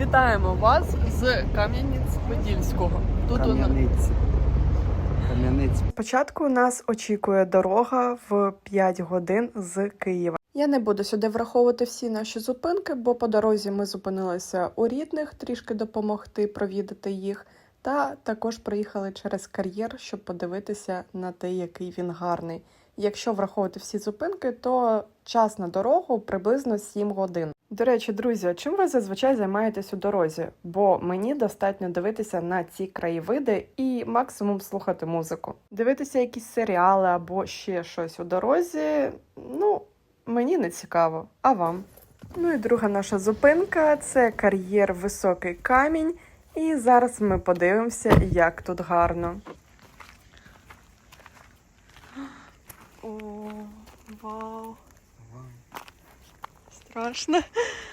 Вітаємо вас з Кам'янець-Подільського. Тут у нас Кам'яниці. Кам'яниці. Спочатку нас очікує дорога в 5 годин з Києва. Я не буду сюди враховувати всі наші зупинки, бо по дорозі ми зупинилися у рідних, трішки допомогти провідати їх. Та також приїхали через кар'єр, щоб подивитися на те, який він гарний. Якщо враховувати всі зупинки, то час на дорогу приблизно 7 годин. До речі, друзі, чим ви зазвичай займаєтесь у дорозі? Бо мені достатньо дивитися на ці краєвиди і максимум слухати музику. Дивитися якісь серіали або ще щось у дорозі. Ну, мені не цікаво. А вам? Ну і друга наша зупинка це кар'єр Високий камінь. І зараз ми подивимося, як тут гарно. О, вау. Страшно.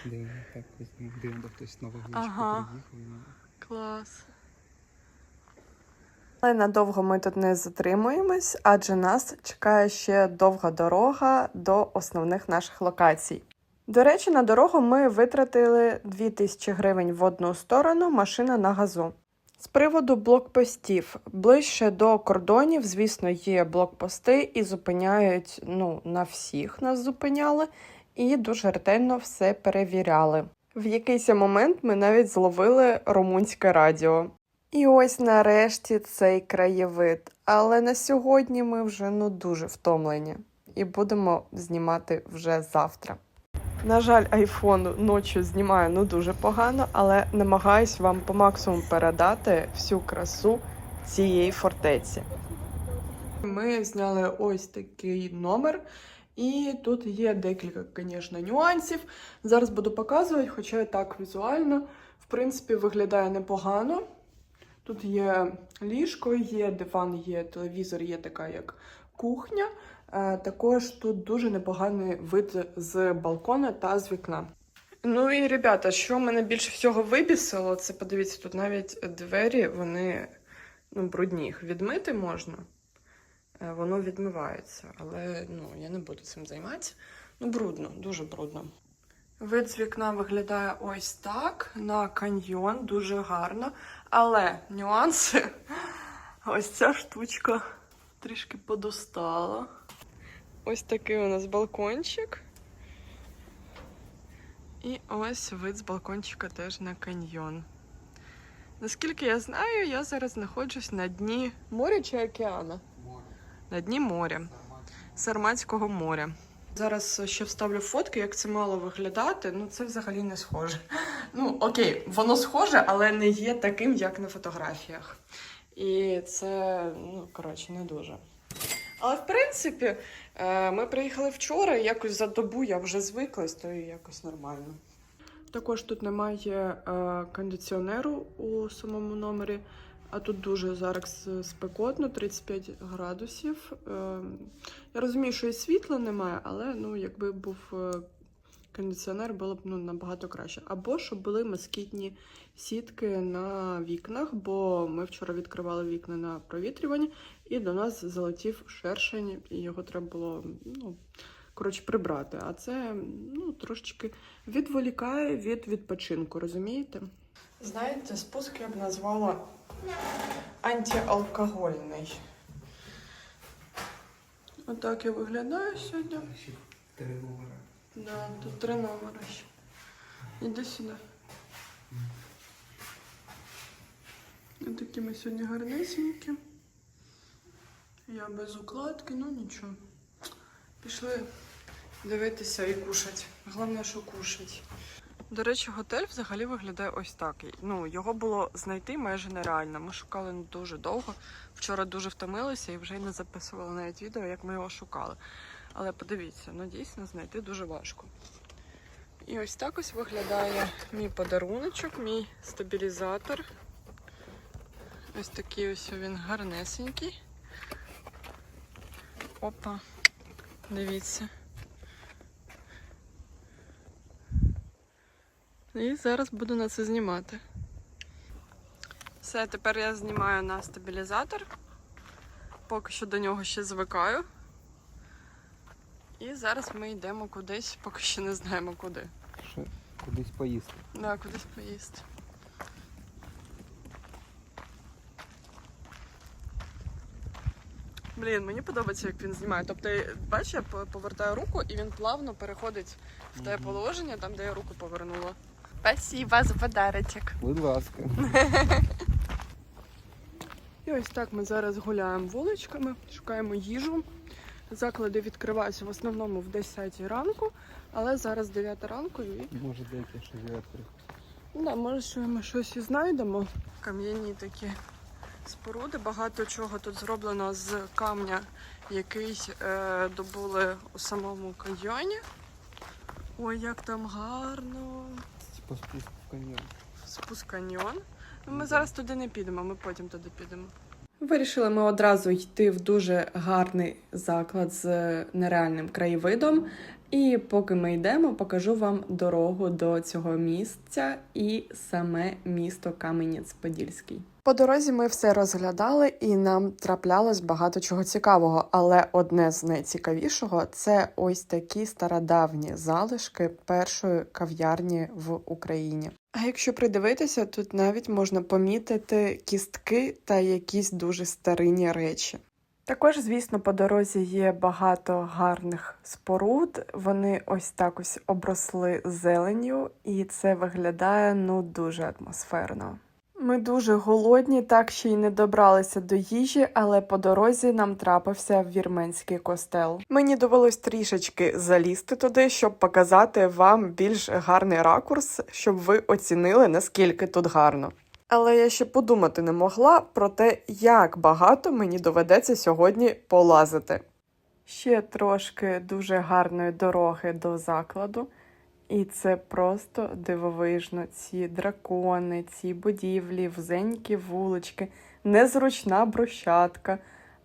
Дивно, так. Дивно, хтось нового Ага. приїхав. Клас. Але надовго ми тут не затримуємось, адже нас чекає ще довга дорога до основних наших локацій. До речі, на дорогу ми витратили 2000 гривень в одну сторону, машина на газу. З приводу блокпостів, ближче до кордонів, звісно, є блокпости і зупиняють ну, на всіх нас зупиняли і дуже ретельно все перевіряли. В якийсь момент ми навіть зловили румунське радіо. І ось нарешті цей краєвид. Але на сьогодні ми вже ну дуже втомлені і будемо знімати вже завтра. На жаль, айфон ночі знімає ну дуже погано, але намагаюсь вам по максимуму передати всю красу цієї фортеці. Ми зняли ось такий номер, і тут є декілька, звісно, нюансів. Зараз буду показувати, хоча так візуально, в принципі, виглядає непогано. Тут є ліжко, є диван, є телевізор, є така як кухня. Е, Також тут дуже непоганий вид з балкона та з вікна. Ну і ребята, що мене більше всього вибісило, це подивіться, тут навіть двері, вони ну, брудні. Їх відмити можна. Е, Воно відмивається, але ну, я не буду цим займатися. Ну, брудно, дуже брудно. Вид з вікна виглядає ось так на каньйон, дуже гарно. Але нюанси, ось ця штучка трішки подостала. Ось такий у нас балкончик. І ось вид з балкончика теж на каньйон. Наскільки я знаю, я зараз знаходжусь на дні моря чи океану? На дні моря. Сарматського моря. Зараз ще вставлю фотки, як це мало виглядати. Ну, це взагалі не схоже. Ну, окей, воно схоже, але не є таким, як на фотографіях. І це, ну, коротше, не дуже. Але в принципі, е, ми приїхали вчора, якось за добу я вже звиклась, то і якось нормально. Також тут немає е, кондиціонеру у самому номері, а тут дуже зараз спекотно, 35 градусів. Е, я розумію, що і світла немає, але ну, якби був е, кондиціонер, було б ну, набагато краще. Або щоб були москітні сітки на вікнах, бо ми вчора відкривали вікна на провітрювання, і до нас залетів шершень, і його треба було ну, коротше, прибрати. А це ну, трошечки відволікає від відпочинку, розумієте? Знаєте, спуск я б назвала антиалкогольний. Отак я виглядаю сьогодні. Ще три номера. Да, тут три номери ще. Іди сюди. Ось такі ми сьогодні гарнесенькі. Я без укладки, ну нічого. Пішли дивитися і кушати. Головне, що кушать. До речі, готель взагалі виглядає ось так. Ну, його було знайти майже нереально. Ми шукали дуже довго. Вчора дуже втомилися і вже й не записували навіть відео, як ми його шукали. Але подивіться, ну дійсно знайти дуже важко. І ось так ось виглядає мій подаруночок, мій стабілізатор. Ось такий ось він гарнесенький. Опа, дивіться. І зараз буду на це знімати. Все, тепер я знімаю на стабілізатор. Поки що до нього ще звикаю. І зараз ми йдемо кудись, поки що не знаємо куди. Що? Кудись поїсти. Да, кудись поїсти. Блін, мені подобається, як він знімає. Тобто, бачиш, я повертаю руку і він плавно переходить в те положення, там, де я руку повернула. Спасибо за подарочок. Будь ласка. І ось так ми зараз гуляємо вуличками, шукаємо їжу. Заклади відкриваються в основному в 10 ранку, але зараз 9 ранку і Може деякі ще відкрити. Ну Да, може, що ми щось і знайдемо. Кам'яні такі споруди. Багато чого тут зроблено з камня, який е, добули у самому каньйоні. Ой, як там гарно. Типа спуску в каньйон. Спуск каньйон. Ну, Ми зараз туди не підемо, ми потім туди підемо. Вирішили ми одразу йти в дуже гарний заклад з нереальним краєвидом. І поки ми йдемо, покажу вам дорогу до цього місця і саме місто Кам'янець-Подільський. По дорозі ми все розглядали, і нам траплялось багато чого цікавого. Але одне з найцікавішого це ось такі стародавні залишки першої кав'ярні в Україні. А якщо придивитися, тут навіть можна помітити кістки та якісь дуже старинні речі. Також, звісно, по дорозі є багато гарних споруд. Вони ось так ось обросли зеленню, і це виглядає ну дуже атмосферно. Ми дуже голодні, так ще й не добралися до їжі, але по дорозі нам трапився вірменський костел. Мені довелось трішечки залізти туди, щоб показати вам більш гарний ракурс, щоб ви оцінили наскільки тут гарно. Але я ще подумати не могла про те, як багато мені доведеться сьогодні полазити. Ще трошки дуже гарної дороги до закладу. І це просто дивовижно. Ці дракони, ці будівлі, вузенькі вулички, незручна брусчатка.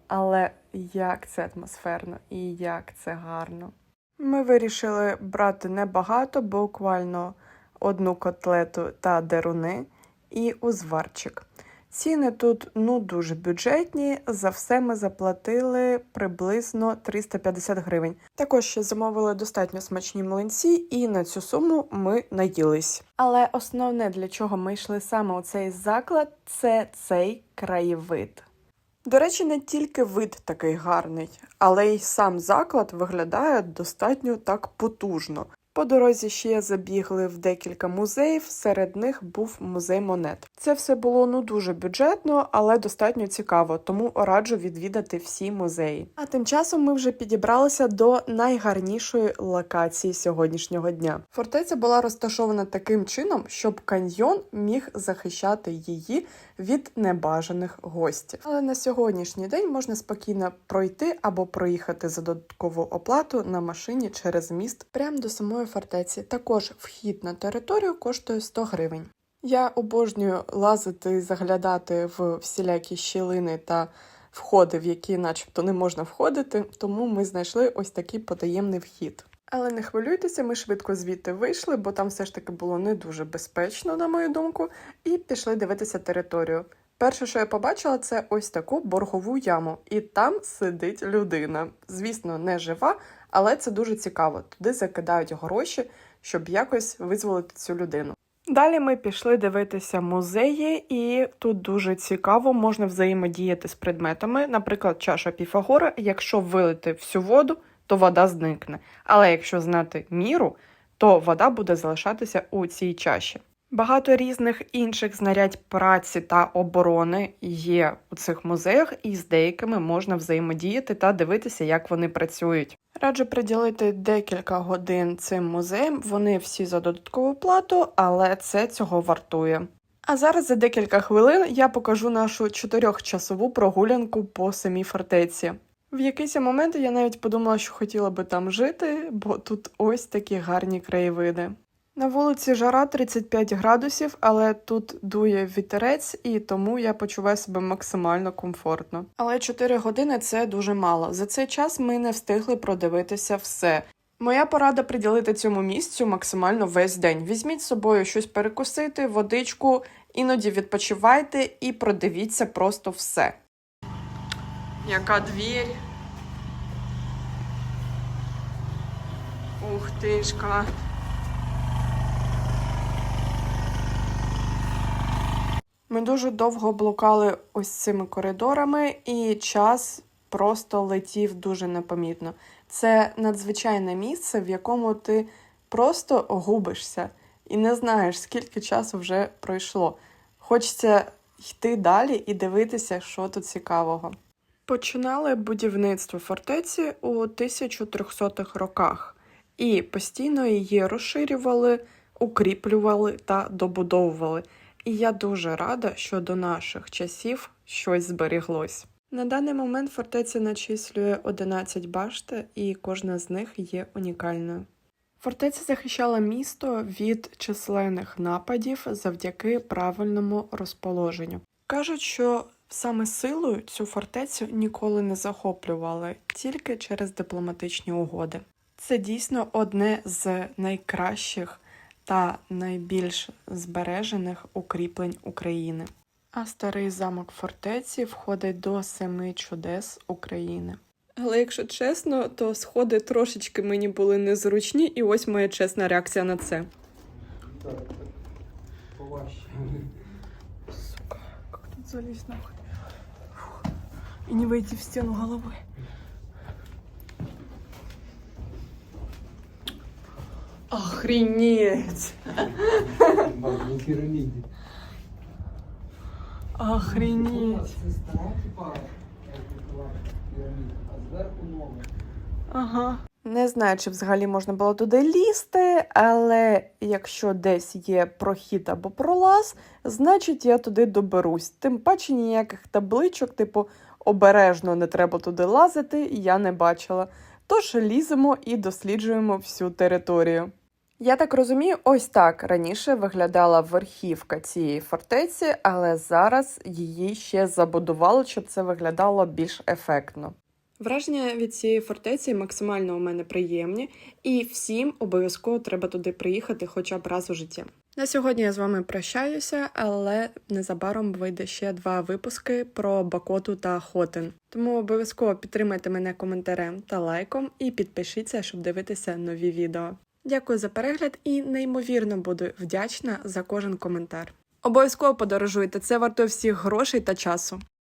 Але як це атмосферно і як це гарно. Ми вирішили брати небагато, буквально одну котлету та деруни і узварчик. Ціни тут ну дуже бюджетні. За все ми заплатили приблизно 350 гривень. Також ще замовили достатньо смачні млинці, і на цю суму ми наїлись. Але основне, для чого ми йшли саме у цей заклад, це цей краєвид. До речі, не тільки вид такий гарний, але й сам заклад виглядає достатньо так потужно. По дорозі ще забігли в декілька музеїв, серед них був музей монет. Це все було ну дуже бюджетно, але достатньо цікаво, тому раджу відвідати всі музеї. А тим часом ми вже підібралися до найгарнішої локації сьогоднішнього дня. Фортеця була розташована таким чином, щоб каньйон міг захищати її від небажаних гостів. Але на сьогоднішній день можна спокійно пройти або проїхати за додаткову оплату на машині через міст прямо до самої фортеці. Також вхід на територію коштує 100 гривень. Я обожнюю лазити і заглядати в всілякі щілини та входи, в які, начебто, не можна входити, тому ми знайшли ось такий потаємний вхід. Але не хвилюйтеся, ми швидко звідти вийшли, бо там все ж таки було не дуже безпечно, на мою думку, і пішли дивитися територію. Перше, що я побачила, це ось таку боргову яму, і там сидить людина. Звісно, не жива, але це дуже цікаво. Туди закидають гроші, щоб якось визволити цю людину. Далі ми пішли дивитися музеї, і тут дуже цікаво можна взаємодіяти з предметами. Наприклад, чаша Піфагора, якщо вилити всю воду, то вода зникне. Але якщо знати міру, то вода буде залишатися у цій чаші. Багато різних інших знарядь праці та оборони є у цих музеях, і з деякими можна взаємодіяти та дивитися, як вони працюють. Раджу приділити декілька годин цим музеям. Вони всі за додаткову плату, але це цього вартує. А зараз за декілька хвилин я покажу нашу чотирьохчасову прогулянку по самій фортеці. В якийсь момент я навіть подумала, що хотіла би там жити, бо тут ось такі гарні краєвиди. На вулиці жара 35 градусів, але тут дує вітерець, і тому я почуваю себе максимально комфортно. Але 4 години це дуже мало. За цей час ми не встигли продивитися все. Моя порада приділити цьому місцю максимально весь день. Візьміть з собою щось перекусити, водичку, іноді відпочивайте і продивіться просто все. Яка двір? Ух тишка. Ми дуже довго блукали ось цими коридорами, і час просто летів дуже непомітно. Це надзвичайне місце, в якому ти просто губишся і не знаєш, скільки часу вже пройшло. Хочеться йти далі і дивитися, що тут цікавого. Починали будівництво фортеці у 1300-х роках і постійно її розширювали, укріплювали та добудовували. І я дуже рада, що до наших часів щось зберіглось. На даний момент фортеця начислює 11 башт, і кожна з них є унікальною. Фортеця захищала місто від численних нападів завдяки правильному розположенню. Кажуть, що саме силою цю фортецю ніколи не захоплювали, тільки через дипломатичні угоди. Це дійсно одне з найкращих та найбільш збережених укріплень України. А старий замок фортеці входить до семи чудес України. Але якщо чесно, то сходи трошечки мені були незручні, і ось моя чесна реакція на це. Так, так. Поважче. Сука, как тут залезть нахуй? И не войти в стену головой. Охренеть! Баб, не піраміді. Охренеть! Це стара, типа, як була піраміда, а зверху нова. Ага. Не знаю, чи взагалі можна було туди лізти, але якщо десь є прохід або пролаз, значить я туди доберусь. Тим паче ніяких табличок, типу обережно не треба туди лазити, я не бачила. Тож ліземо і досліджуємо всю територію. Я так розумію, ось так раніше виглядала верхівка цієї фортеці, але зараз її ще забудували, щоб це виглядало більш ефектно. Враження від цієї фортеці максимально у мене приємні, і всім обов'язково треба туди приїхати хоча б раз у житті. На сьогодні я з вами прощаюся, але незабаром вийде ще два випуски про Бакоту та Хотин. Тому обов'язково підтримайте мене коментарем та лайком і підпишіться, щоб дивитися нові відео. Дякую за перегляд і неймовірно буду вдячна за кожен коментар. Обов'язково подорожуйте, це вартує всіх грошей та часу.